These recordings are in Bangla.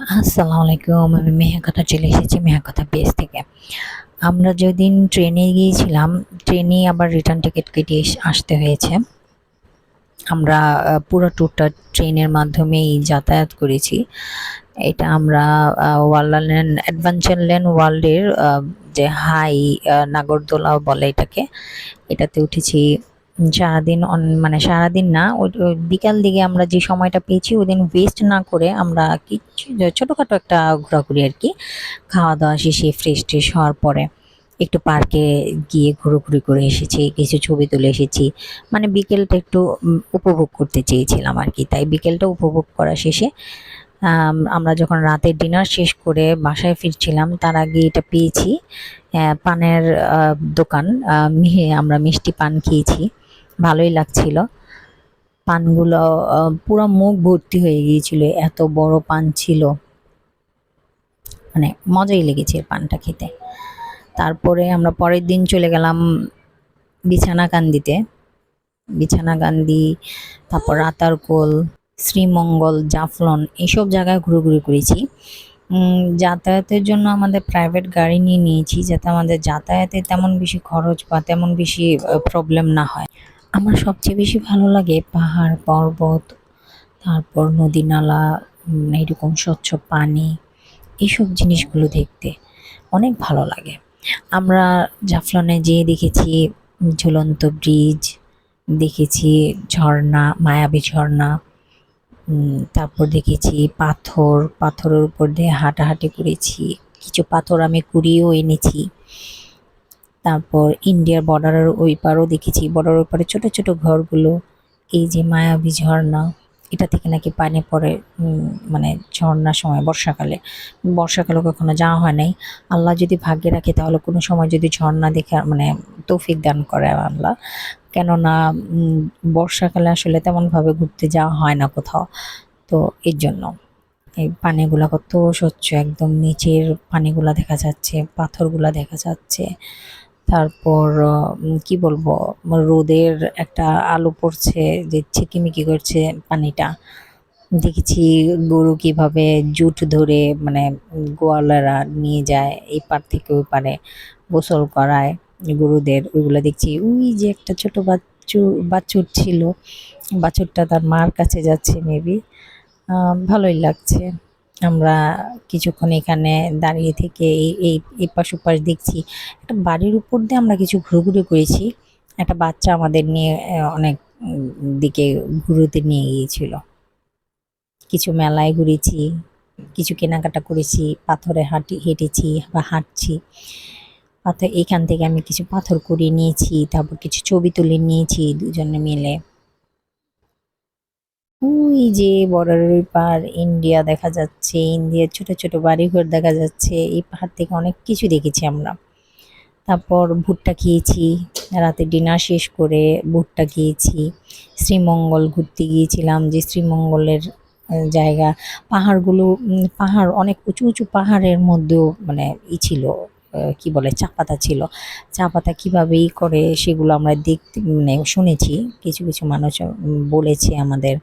আসসালামু আলাইকুম, আমি মেহাকথা চলে এসেছি মেহাকথা বেস থেকে। আমরা যেদিন ট্রেনে গিয়েছিলাম ট্রেনে আবার রিটার্ন টিকিট কেটে আসতে হয়েছে। আমরা পুরো ট্যুরটা ট্রেনের মাধ্যমেই যাতায়াত করেছি। এটা আমরা ওয়ার্ল্ড অ্যাডভেঞ্চার ল্যান্ড ওয়ার্ল্ডের যে হাই নাগরদোলা বলে এটাকে, এটাতে উঠেছি। সারাদিন মানে সারাদিন না ওই বিকাল দিকে আমরা যে সময়টা পেয়েছি, ওই দিন ওয়েস্ট না করে আমরা কিছু ছোটোখাটো একটা ঘোরাঘুরি আর কি খাওয়া দাওয়া শেষে ফ্রেশ ট্রেশ হওয়ার পরে একটু পার্কে গিয়ে ঘুরোঘুরি করে এসেছি, কিছু ছবি তুলে এসেছি মানে বিকেলটা একটু উপভোগ করতে চেয়েছিলাম আর কি, তাই বিকেলটা উপভোগ করা শেষে আমরা যখন রাতের ডিনার শেষ করে বাসায় ফিরছিলাম, তার আগে এটা পেয়েছি পানের দোকান আমরা মিষ্টি পান খেয়েছি। ভালোই লাগছিল। পানগুলো পুরো মুখ ভর্তি হয়ে গিয়েছিল, এত বড় পান ছিল। মানে মজাই লেগেছে পানটা খেতে। তারপরে আমরা পরের দিন চলে গেলাম বিছানাকান্দিতে বিছানাকান্দি তারপর রাতারকোল, শ্রীমঙ্গল, জাফলন এইসব জায়গায় ঘুরোঘুরি করেছি। যাতায়াতের জন্য আমাদের প্রাইভেট গাড়ি নিয়ে নিয়েছি, যাতে আমাদের যাতায়াতে তেমন বেশি খরচ বা তেমন বেশি প্রবলেম না হয়। আমার সবচেয়ে বেশি ভালো লাগে পাহাড়, পর্বত, তারপর নদী নালা এরকম স্বচ্ছ পানি, এইসব জিনিসগুলো দেখতে অনেক ভালো লাগে। আমরা জাফলনে যেয়ে দেখেছি ঝুলন্ত ব্রিজ, দেখেছি ঝর্ণা, মায়াবী ঝর্ণা তারপর দেখেছি পাথর, পাথরের উপর দিয়ে হাঁটাহাঁটি করেছি। কিছু পাথর আমি কুড়িয়েও এনেছি। তারপর ইন্ডিয়ার বর্ডারের ওই পারও দেখেছি। বর্ডারের পারে ছোটো ছোটো ঘরগুলো। এই যে মায়াবী ঝর্ণা, এটা থেকে নাকি পানি পড়ে মানে ঝর্ণার সময়, বর্ষাকালে। বর্ষাকালে কখনো যাওয়া হয় নাই। আল্লাহ যদি ভাগ্যে রাখে, তাহলে কোনো সময় যদি ঝর্ণা দেখে মানে তৌফিক দান করে আল্লাহ। কেননা বর্ষাকালে আসলে তেমনভাবে ঘুরতে যাওয়া হয় না কোথাও। তো এর জন্য এই পানিগুলা কত স্বচ্ছ, একদম নিচের পানিগুলা দেখা যাচ্ছে, পাথরগুলা দেখা যাচ্ছে। তারপর কি বলব রোদের একটা আলো পড়ছে যে ঝিকিমিকি করছে পানিটা। দেখেছি গরু কীভাবে জুট ধরে মানে গোয়ালারা নিয়ে যায় এই পার থেকে ওই পারে, গোসল করায় গরুদের। ওইগুলো দেখছি, ওই যে একটা ছোট বাচ্চু, বাছুর ছিল। বাছুরটা তার মার কাছে যাচ্ছে মেবি ভালোই লাগছে। আমরা কিছুক্ষণ এখানে দাঁড়িয়ে থেকে এই এই, এপাশ ওপাশ দেখছি। একটা বাড়ির উপর দিয়ে আমরা কিছু ঘুরঘুরি করেছি। একটা বাচ্চা আমাদের নিয়ে অনেক দিকে ঘুরোতে নিয়ে গিয়েছিল। কিছু মেলায় ঘুরেছি, কিছু কেনাকাটা করেছি, পাথরে হাঁটি, হেঁটেছি বা হাঁটছি। পাথর, এখান থেকে আমি কিছু পাথর করে নিয়েছি, তারপর কিছু ছবি তুলে নিয়েছি দুজনে মিলে। ওই যে বর্ডারের পার ইন্ডিয়া দেখা যাচ্ছে ইন্ডিয়ার ছোট ছোট বাড়িঘর দেখা যাচ্ছে, এই পাহাড় থেকে অনেক কিছু দেখেছি আমরা। তারপর ভুট্টা খেয়েছি, রাতে ডিনার শেষ করে ভুট্টা খেয়েছি, শ্রীমঙ্গল ঘুরতে গিয়েছিলাম যে শ্রীমঙ্গলের জায়গা। পাহাড়গুলো পাহাড় অনেক উঁচু উঁচু পাহাড়ের মধ্যেও মানে ই ছিল কি বলে, চা পাতা ছিল। চা পাতা কীভাবে ই করে সেগুলো আমরা দেখতে মানে শুনেছি, কিছু কিছু মানুষ বলেছে আমাদের।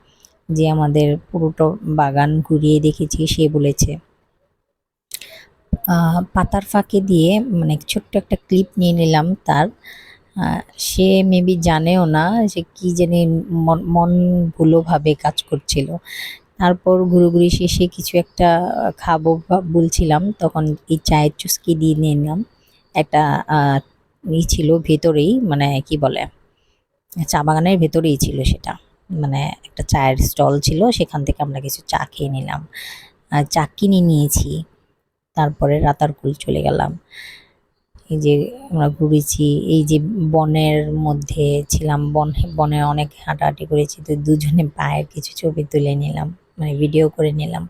যে আমাদের পুরোটা বাগান ঘুরিয়ে দেখেছি, সে বলেছে। পাতার ফাঁকে দিয়ে মানে ছোট্ট একটা ক্লিপ নিয়ে নিলাম তার। সে মেবি জানেও না যে কি জানি মন মন ভুলোভাবে কাজ করছিল। তারপর ঘুরোঘুরি শেষে কিছু একটা খাব বলছিলাম, তখন এই চায়ের চুস্কি দিয়ে নিয়ে নিলাম। একটা ই ছিল ভেতরেই মানে কি বলে, চা বাগানের ভেতরেই ছিল সেটা। মানে একটা চায়ের স্টল ছিল, সেখান থেকে আমরা কিছু চা খেয়ে নিলাম। আর চা কিনে নিয়েছি। তারপরে রাতারকুল চলে গেলাম। এই যে আমরা ঘুরেছি, এই যে বনের মধ্যে ছিলাম, বন, বনে অনেক হাঁটাহাঁটি করেছি, তো দুজনে পায়ের কিছু ছবি তুলে নিলাম মানে ভিডিও করে নিলাম।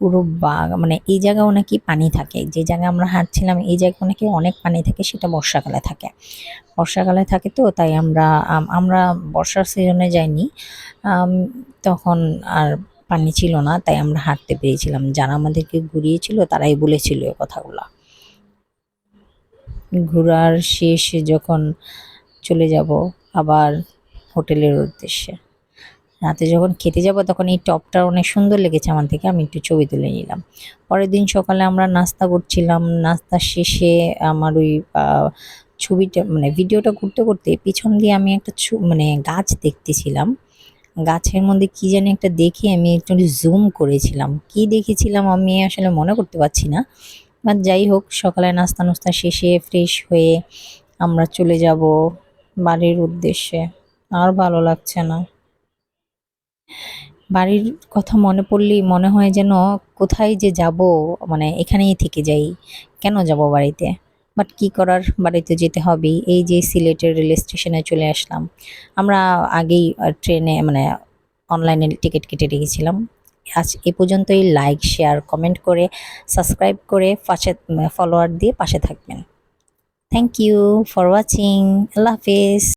পুরো বাগ মানে এই জায়গাও নাকি পানি থাকে। যে জায়গায় আমরা হাঁটছিলাম, এই জায়গায় নাকি অনেক পানি থাকে, সেটা বর্ষাকালে থাকে। বর্ষাকালে থাকে তো, তাই আমরা আমরা বর্ষার সিজনে যাইনি। তখন আর পানি ছিল না, তাই আমরা হাঁটতে পেরেছিলাম। যারা আমাদেরকে ঘুরিয়েছিল, তারাই বলেছিল এ কথাগুলো। ঘোরার শেষে যখন চলে যাব আবার হোটেলের উদ্দেশ্যে। রাতে যখন খেতে যাব, তখন এই টপটা অনেক সুন্দর লেগেছে আমার থেকে, আমি একটু ছবি তুলে নিলাম। পরের দিন সকালে আমরা নাস্তা করছিলাম। নাস্তা শেষে আমার ওই ছবিটা মানে ভিডিওটা করতে করতে পিছন দিয়ে আমি একটা মানে গাছ দেখতেছিলাম। গাছের মধ্যে কি জানি একটা দেখে আমি একটু জুম করেছিলাম। কি দেখেছিলাম আমি আসলে মনে করতে পারছি না। বাট যাই হোক, সকালে নাস্তা নাস্তা শেষে ফ্রেশ হয়ে আমরা চলে যাব বাড়ির উদ্দেশ্যে। আর ভালো লাগছে না। বাড়ির কথা মনে পড়লেই মনে হয় যেন কোথায় যে যাব মানে এখানেই থেকে যাই। কেন যাব বাড়িতে? বাট কি করার? বাড়িতে যেতে হবে এই যে সিলেটের রেল স্টেশনে চলে আসলাম। আমরা আগেই ট্রেনে মানে অনলাইনে টিকিট কেটে রেখেছিলাম। আজ এ পর্যন্তই। লাইক, শেয়ার, কমেন্ট করে, সাবস্ক্রাইব করে পাশে ফলোয়ার দিয়ে পাশে থাকবেন। Thank you for watching. Allah Hafiz.